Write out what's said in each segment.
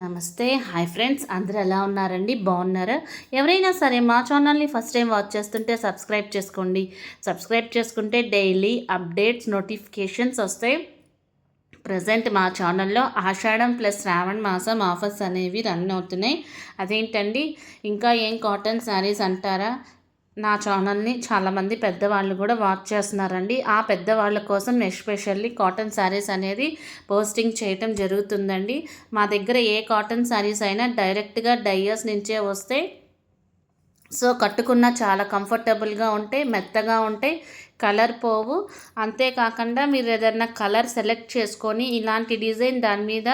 నమస్తే. Hi friends. అందరూ ఎలా ఉన్నారండి? బాగున్నారా? ఎవరైనా సరే మా ఛానల్ని ఫస్ట్ టైం వాచ్ చేస్తుంటే సబ్స్క్రైబ్ చేసుకోండి. సబ్స్క్రైబ్ చేసుకుంటే డైలీ అప్డేట్స్ నోటిఫికేషన్స్ వస్తాయి. ప్రజెంట్ మా ఛానల్లో ఆషాఢం ప్లస్ శ్రావణ మాసం ఆఫర్స్ అనేవి రన్ అవుతున్నాయి. అదేంటండి? ఇంకా ఏం కాటన్ శారీస్ అంటారా? నా ఛానల్ని చాలామంది పెద్దవాళ్ళు కూడా వాచ్ చేస్తున్నారండి. ఆ పెద్దవాళ్ళ కోసం ఎస్పెషల్లీ కాటన్ శారీస్ అనేది పోస్టింగ్ చేయటం జరుగుతుందండి. మా దగ్గర ఏ కాటన్ శారీస్ అయినా డైరెక్ట్గా డైయర్స్ నుంచే వస్తే సో కట్టుకున్న చాలా కంఫర్టబుల్గా ఉంటాయి మెత్తగా ఉంటాయి కలర్ పోవు. అంతేకాకుండా మీరు ఏదైనా కలర్ సెలెక్ట్ చేసుకొని ఇలాంటి డిజైన్ దాని మీద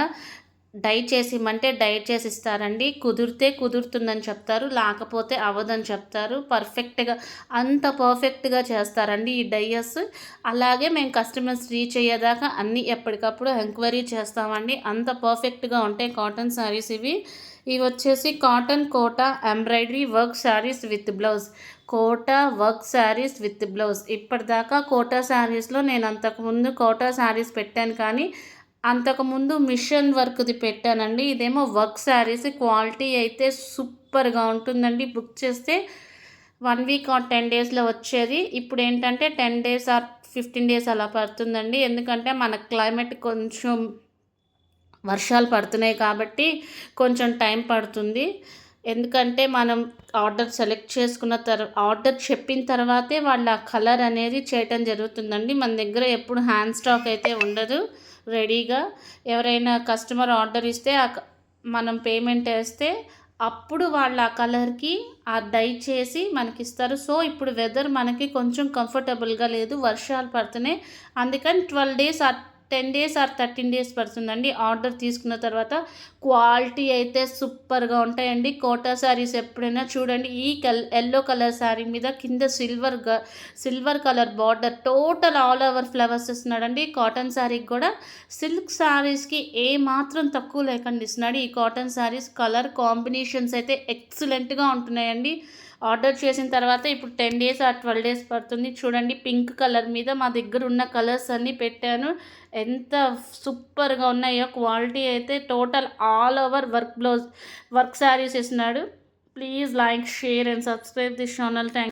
డై చేసి ఇమ్మంటే చేసి ఇస్తారండి కుదిరితే కుదురుతుందని చెప్తారు లేకపోతే అవ్వదని చెప్తారు. పర్ఫెక్ట్గా అంత పర్ఫెక్ట్గా చేస్తారండి ఈ డయస్ అలాగే మేము కస్టమర్స్ రీచ్ అయ్యేదాకా అన్నీ ఎప్పటికప్పుడు ఎంక్వైరీ చేస్తామండి. అంత పర్ఫెక్ట్గా ఉంటాయి కాటన్ శారీస్ ఇవి. ఇవి వచ్చేసి cotton Kota embroidery work saris with blouse. Kota work saris with blouse. ఇప్పటిదాకా కోటా శారీస్లో నేను అంతకుముందు కోటా శారీస్ పెట్టాను కానీ అంతకుముందు మిషన్ వర్క్ది పెట్టానండి. ఇదేమో వర్క్ శారీస్ క్వాలిటీ అయితే సూపర్గా ఉంటుందండి. బుక్ చేస్తే వన్ వీక్ ఆర్ టెన్ డేస్లో వచ్చేది. ఇప్పుడు ఏంటంటే ten days or fifteen days అలా పడుతుందండి. ఎందుకంటే మన క్లైమేట్ కొంచెం వర్షాలు పడుతున్నాయి కాబట్టి కొంచెం టైం పడుతుంది. ఎందుకంటే మనం ఆర్డర్ సెలెక్ట్ చేసుకున్న తర్వాత ఆర్డర్ చెప్పిన తర్వాతే వాళ్ళ కలర్ అనేది చేయటం జరుగుతుందండి. మన దగ్గర ఎప్పుడు హ్యాండ్ స్టాక్ అయితే ఉండదు. రెడీగా ఎవరైనా కస్టమర్ ఆర్డర్ ఇస్తే మనం పేమెంట్ వేస్తే అప్పుడు వాళ్ళు ఆ కలర్కి ఆ డై చేసి మనకి ఇస్తారు సో ఇప్పుడు వెదర్ మనకి కొంచెం కంఫర్టబుల్గా లేదు. వర్షాలు పడుతున్నాయి. అందుకని twelve days ten days or thirteen days పడుతుందండి. ఆర్డర్ తీసుకున్న తర్వాత క్వాలిటీ అయితే సూపర్గా ఉంటాయండి. కోటా శారీస్ ఎప్పుడైనా చూడండి. ఈ కల్ ఎల్లో కలర్ శారీ మీద కింద silver silver colour border total all over flowers ఇస్తున్నాడండి. Cotton శారీకి కూడా సిల్క్ శారీస్కి ఏ మాత్రం తక్కువ లేకుండా ఇస్తున్నాడు. ఈ కాటన్ శారీస్ కలర్ కాంబినేషన్స్ అయితే ఎక్సలెంట్గా ఉంటున్నాయండి. ఆర్డర్ చేసిన తర్వాత ఇప్పుడు టెన్ డేస్ ఆ ట్వెల్వ్ డేస్ పడుతుంది. చూడండి పింక్ కలర్ మీద మా దగ్గర ఉన్న కలర్స్ అన్నీ పెట్టాను. ఎంత సూపర్గా ఉన్నాయో. క్వాలిటీ అయితే total all over work blouse work saris ఇస్తున్నాడు please like share and subscribe this channel. Thank